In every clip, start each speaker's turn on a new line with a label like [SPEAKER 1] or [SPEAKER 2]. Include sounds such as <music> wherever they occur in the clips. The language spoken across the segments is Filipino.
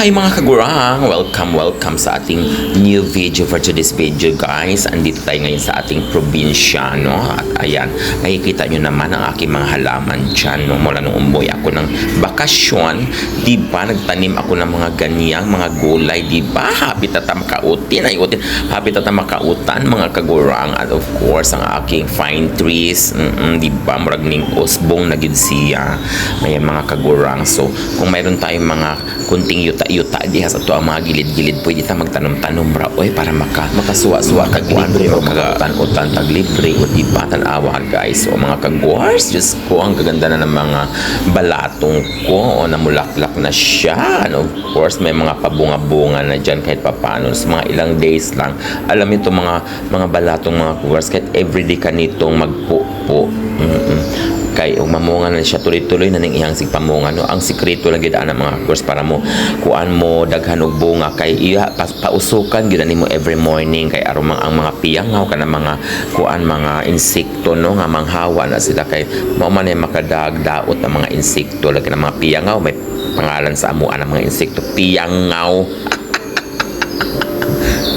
[SPEAKER 1] Hi mga kagurang! Welcome, welcome sa ating new video for today's video guys. Andito tayo ngayon sa ating probinsya, no? At ayan, nakikita nyo naman ang aking mga halaman dyan, no? Mula nung umuwi ako ng bakasyon, di ba? Nagtanim ako ng mga ganyang, mga gulay, di ba? Habitat ang makautin, ay utin, habitat ang makautan, mga kagurang. At of course, ang aking fine trees, mm di ba? Murag ning usbong na siya. May mga kagurang. So, kung mayroon tayong mga kunting yuta-yuta diha sa to ang mga gilid-gilid pwede ta magtanom-tanom ra oy para maka makasuwa-suwa kag libre o magatan-utan tag libre o di ba tan-awa guys so mga kagwars just ko ang gaganda na ng mga balatong ko o namulaklak na siya and of course may mga pabunga-bunga na dyan kahit papano sa mga ilang days lang. Alam ito mga mga balatong mga kagwars kahit everyday ka nitong magpupo Kay ug mamunga na siya tuloy-tuloy na ning iyang sigpamunga no? Ang sikreto lang gid ana mga course para mo kuan mo daghan og bunga. Kay iya pa, pausukan gid nimo every morning. Kay aron ang mga piyangaw kana mga kuan mga insekto no? Nga manghawa na sila. Kay mao man makadagdaot ang mga insekto. Lagi ng mga piyangaw may pangalan sa amo ang mga insekto. Piyangaw <laughs>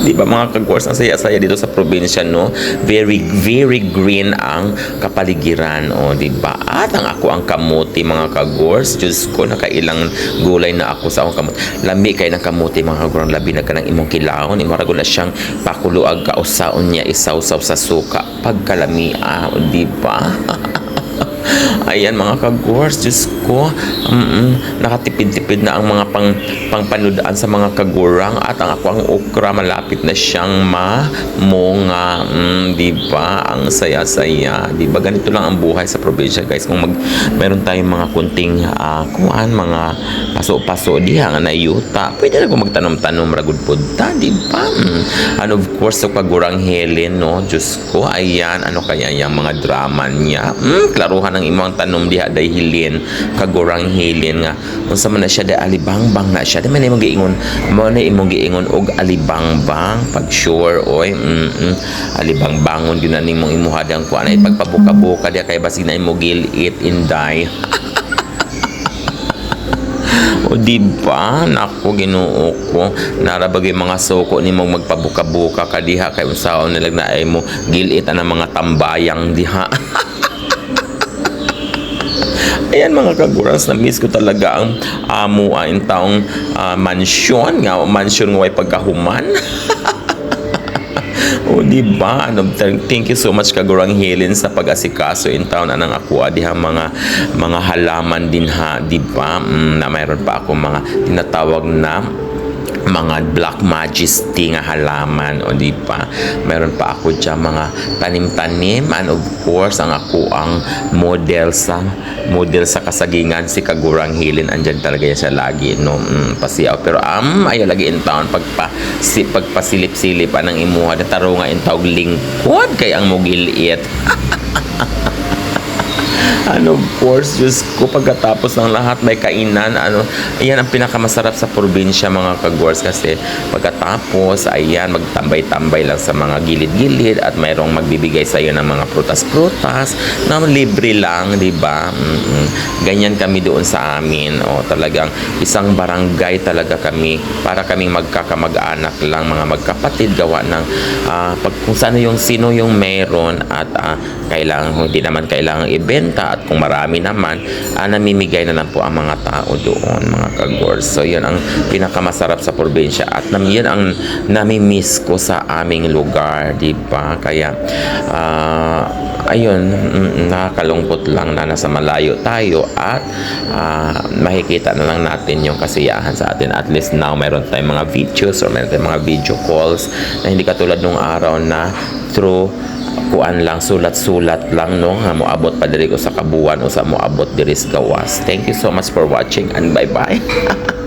[SPEAKER 1] di ba mga kagwars ang saya-saya dito sa probinsya no? Very very green ang kapaligiran o di ba? At ang ako ang kamuti mga kagwars Diyos ko nakailang gulay na ako sa akong kamuti. Lami kay ng kamuti mga kagwars labi na kanang imong kilawon imo ra na siyang pakuluag ka usaon niya isawsaw sa suka. Pagkalami ah, di ba <laughs> Ayan mga kagurs, Diyos ko, mm nakatipid-tipid na ang mga pang, pangpanudaan sa mga kagurang at ang ako ang okra malapit na siyang mamunga. Mm, di ba? Ang saya-saya. Di ba? Ganito lang ang buhay sa probinsya guys. Kung mag, meron tayong mga kunting uh, kuan, mga paso-paso diha nga na yuta, pwede na kung magtanom-tanom ragud punta, di ba? Mm. And of course, sa kagurang Helen, no? Diyos ko, ayan, ano kaya yung mga drama niya? Mm, klaruhan ang imong tanom diha day hilin kagurang hilin nga unsa man na siya day alibangbang na siya di man imong giingon mo na imong giingon og alibangbang pag sure oy mm, -mm. alibangbangon gyud na nimong imuhadang kuan ay pagpabuka-buka diha kay basig na imong gilit inday <laughs> O di ba? Nako Ginoo ko. Narabagay mga soko nimo magpabuka-buka kadiha kay unsaon nilag na ay mo gilit ang mga tambayang diha. <laughs> Ayan mga kagurans, na-miss ko talaga ang amo uh, in taong uh, mansyon nga, mansyon nga way pagkahuman. <laughs> o di ba? Ano thank you so much kagurang Helen sa pag-asikaso in town anang ako diha mga mga halaman din ha di ba? Mm, na mayroon pa ako mga tinatawag na mga black majesty nga halaman o di pa. Meron pa ako dyan mga tanim-tanim and of course ang ako ang model sa model sa kasagingan si Kagurang Hilin. Andyan talaga yan siya lagi no? Mm, pasiyaw. Pero am um, ayaw lagi in town pagpa si, pagpasilip-silip anang imuha na taro nga in tawag lingkod kay ang mugiliit <laughs> ano, of course, Diyos ko, pagkatapos ng lahat, may kainan, ano, ayan ang pinakamasarap sa probinsya, mga kagors, kasi pagkatapos, ayan, magtambay-tambay lang sa mga gilid-gilid at mayroong magbibigay sa iyo ng mga prutas-prutas na libre lang, di ba? Mm-mm. Ganyan kami doon sa amin, o talagang isang barangay talaga kami, para kaming magkakamag-anak lang, mga magkapatid, gawa ng uh, pag, kung saan yung sino yung meron at uh, kailangan, hindi naman kailangan ibenta at kung marami naman, uh, namimigay na lang po ang mga tao doon, mga kagors. So, yun ang pinakamasarap sa probinsya at nam, yun ang namimiss ko sa aming lugar, di ba? Kaya, uh, ayun, nakakalungkot lang na nasa malayo tayo at uh, makikita na lang natin yung kasiyahan sa atin. At least now, meron tayong mga videos or meron tayong mga video calls na hindi katulad nung araw na through kuan lang sulat-sulat lang no? Nga moabot pa diri ko sa kabuan o sa moabot diri sa gawas. Thank you so much for watching and bye bye <laughs>